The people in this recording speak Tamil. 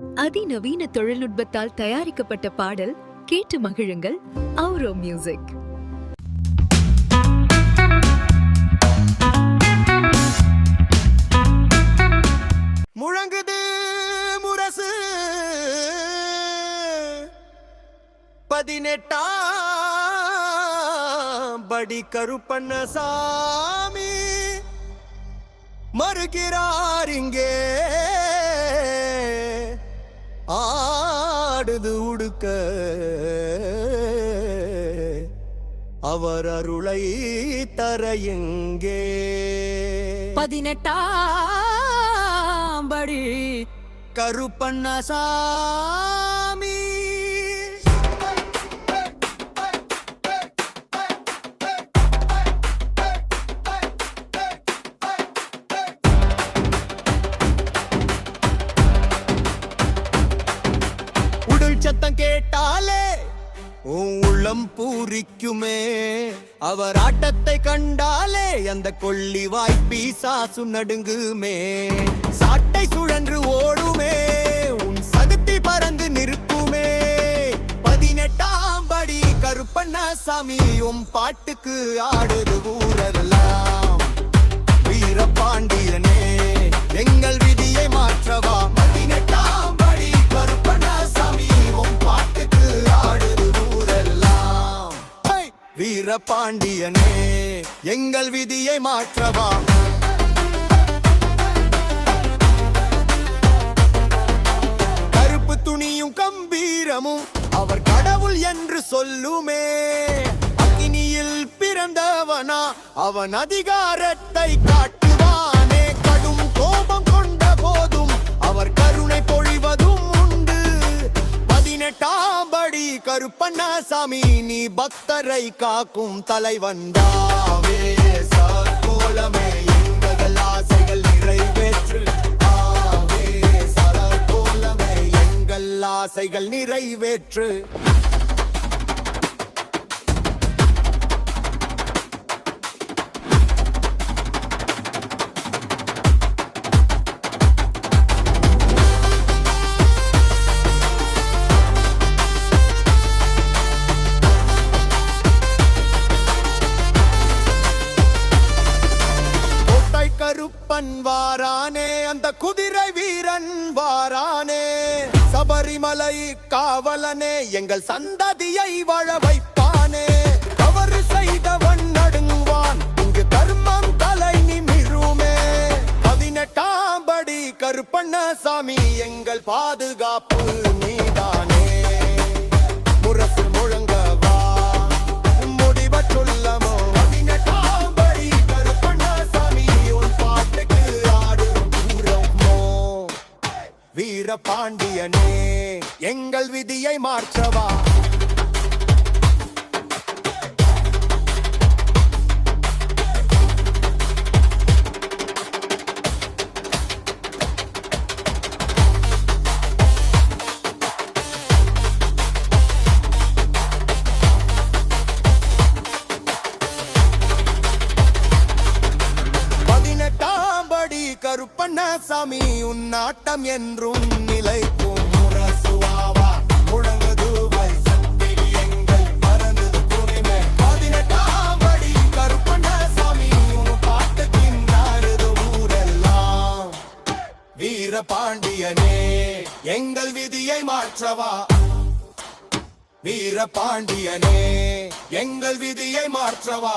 அதிநவீன தொழில்நுட்பத்தால் தயாரிக்கப்பட்ட பாடல் கேட்டு மகிழுங்கள் அவுரோ மியூசிக் முழங்குது முரசு. பதினெட்டாம் படி கருப்பண்ண சாமி மறுக்கிறார் இங்கே. ஆடுது உடுக்க. அவர் அருளை தர எங்கே? பதினெட்டாம் படி. கருப்பண்ணசாமி உடல் சத்தம் கேட்டாலே உன் உள்ளம் பூரிக்குமே. அவர் ஆட்டத்தை கண்டாலே அந்த கொள்ளி வாய்ப்பி சாசு நடுங்குமே. சாட்டை சுழன்று ஓடுமே உன் சதுத்தி பறந்து நிற்குமே. பதினெட்டாம் படி கருப்பண்ண சாமி உன் பாட்டுக்கு ஆடுது ஊரெல்லாம். வீரபாண்டியனே எங்கள் விதியை வீரபாண்டியனே எங்கள் விதியை மாற்றவா? கருப்பு துணியும் கம்பீரமும் அவர் கடவுள் என்று சொல்லுமே. அக்னியில் பிறந்தவனா அவன் அதிகாரத்தை காட்டுவானே. கடும் கோபம் கொண்ட போதும் அவர் கருணை பொழிவதும் உண்டு. பதினெட்டாம் பாடி கருப்பண்ணா சாமி நீ பக்தரை காக்கும் தலைவன் தாவே சர்க்கோலமே எங்கள் ஆசைகள் நிறைவேற்று. ஆவே சர்க்கோலமே எங்கள் ஆசைகள் நிறைவேற்று. கருப்பன் வாரானே அந்த குதிரை வீரன் வாரானே. சபரிமலை காவலனே எங்கள் சந்ததியை வாழ வைப்பானே. தவறு செய்தவன் நடுங்குவான் இங்கு தர்மம் தலை நிமிருமே. பதினெட்டாம் படி கருப்பண்ணசாமி எங்கள் பாதுகாப்பு வீர பாண்டியனே எங்கள் விதியை மாற்றவா? படி கருப்பண்ணசாமி உன் நாட்டம் என்றும் ஊரெல்லாம். வீரபாண்டியனே எங்கள் விதியை மாற்றவா? வீரபாண்டியனே எங்கள் விதியை மாற்றவா?